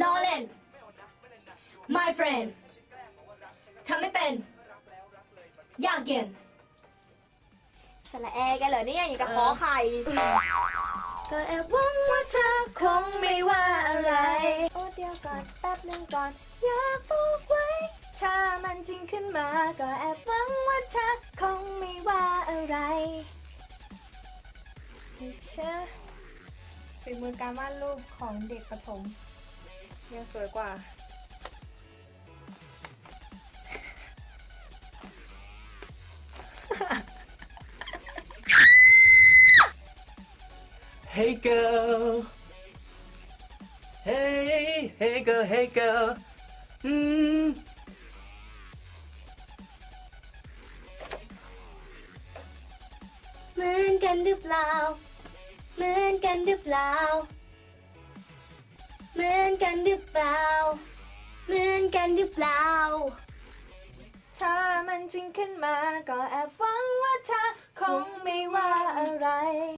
ล้อเล่น my friend ทำไม่เป็น ยากเย็นสระแอกันเหรอเนี่ยอย่างกับขอไข่ ก็แอบหวังว่าเธอคงไม่ว่าอะไร โอ้เดี๋ยวก่อนแป๊บหนึงก่อน อยากบอกไว้ ถ้ามันจริงขึ้นมา ก็แอบหวังว่าเธอคงไม่ว่าอะไรเชื่อเป็นมือการวาดรูปของเด็กประถม ยังสวยกว่า Hey girl Hey Hey girl Hey girl อืม เหมือนกันหรือเปล่า เหมือนกันหรือเปล่า เหมือนกันหรือเปล่า เหมือนกันหรือเปล่า ถ้ามันจริงขึ้นมาก็แอบหวังว่าเธอคงไม่ว่าอะไร